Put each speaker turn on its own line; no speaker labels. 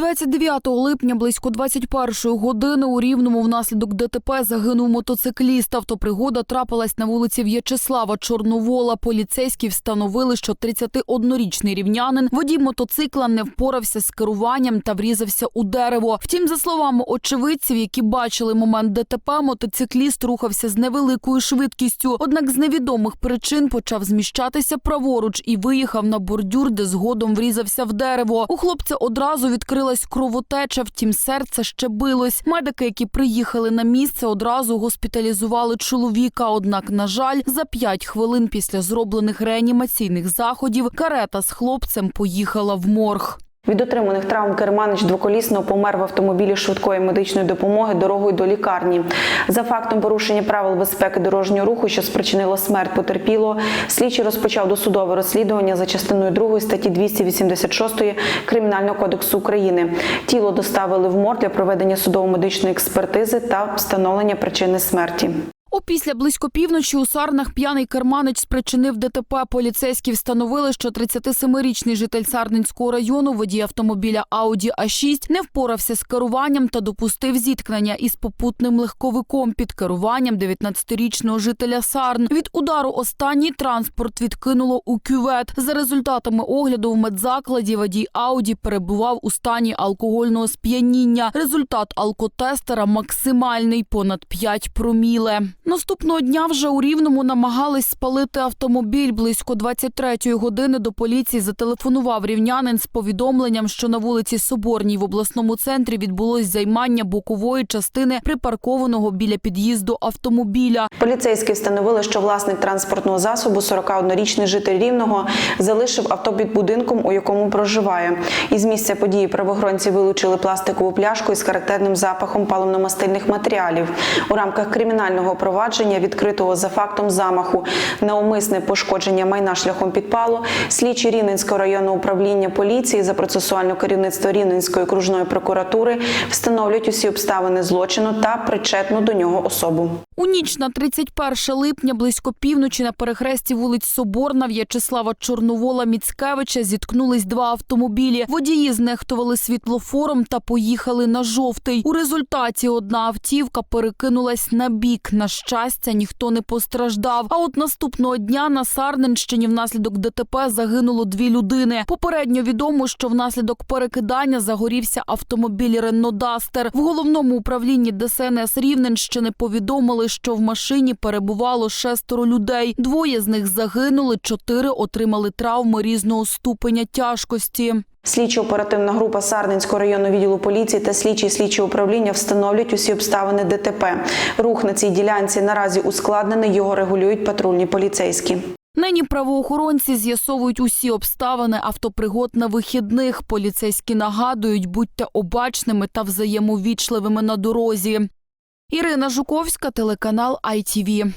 29 липня близько 21-ї години у Рівному внаслідок ДТП загинув мотоцикліст. Автопригода трапилась на вулиці В'ячеслава Чорновола. Поліцейські встановили, що 31-річний рівнянин водій мотоцикла не впорався з керуванням та врізався у дерево. Втім, за словами очевидців, які бачили момент ДТП, мотоцикліст рухався з невеликою швидкістю. Однак з невідомих причин почав зміщатися праворуч і виїхав на бордюр, де згодом врізався в дерево. У хлопця одразу відкрилась кровотеча, втім серце ще билось. Медики, які приїхали на місце, одразу госпіталізували чоловіка. Однак, на жаль, за п'ять хвилин після зроблених реанімаційних заходів карета з хлопцем поїхала в морг.
Від отриманих травм керманич двоколісно помер в автомобілі швидкої медичної допомоги дорогою до лікарні. За фактом порушення правил безпеки дорожнього руху, що спричинило смерть потерпілого, слідчий розпочав досудове розслідування за частиною 2 статті 286 Кримінального кодексу України. Тіло доставили в морг для проведення судово-медичної експертизи та встановлення причини смерті.
Опісля близько півночі у Сарнах п'яний керманич спричинив ДТП. Поліцейські встановили, що 37-річний житель Сарненського району, водій автомобіля Audi А6, не впорався з керуванням та допустив зіткнення із попутним легковиком під керуванням 19-річного жителя Сарн. Від удару останній транспорт відкинуло у кювет. За результатами огляду в медзакладі водій Ауді перебував у стані алкогольного сп'яніння. Результат алкотестера максимальний понад 5 проміле. Наступного дня вже у Рівному намагались спалити автомобіль. Близько 23-ї години до поліції зателефонував рівнянин з повідомленням, що на вулиці Соборній в обласному центрі відбулось займання бокової частини припаркованого біля під'їзду автомобіля.
Поліцейські встановили, що власник транспортного засобу, 41-річний житель Рівного, залишив авто під будинком, у якому проживає. Із місця події правоохоронці вилучили пластикову пляшку із характерним запахом паливно-мастильних матеріалів. У рамках кримінального провадження, відкритого за фактом замаху на умисне пошкодження майна шляхом підпалу, слідчі Рівненського районного управління поліції за процесуальне керівництво Рівненської окружної прокуратури встановлюють усі обставини злочину та причетну до нього особу.
У ніч на 31 липня близько півночі на перехресті вулиць Соборна В'ячеслава Чорновола Міцкевича зіткнулись два автомобілі. Водії знехтували світлофором та поїхали на жовтий. У результаті одна автівка перекинулась на бік. На щастя, ніхто не постраждав. А от наступного дня на Сарненщині внаслідок ДТП загинуло дві людини. Попередньо відомо, що внаслідок перекидання загорівся автомобіль Рено Дастер. В головному управлінні ДСНС Рівненщини повідомили, що в машині перебувало шестеро людей. Двоє з них загинули, чотири отримали травми різного ступеня тяжкості.
Слідчо-оперативна група Сарненського районного відділу поліції та слідчі слідчого управління встановлюють усі обставини ДТП. Рух на цій ділянці наразі ускладнений, його регулюють патрульні поліцейські.
Нині правоохоронці з'ясовують усі обставини автопригод на вихідних. Поліцейські нагадують, будьте обачними та взаємовічливими на дорозі. Ірина Жуковська, телеканал ITV.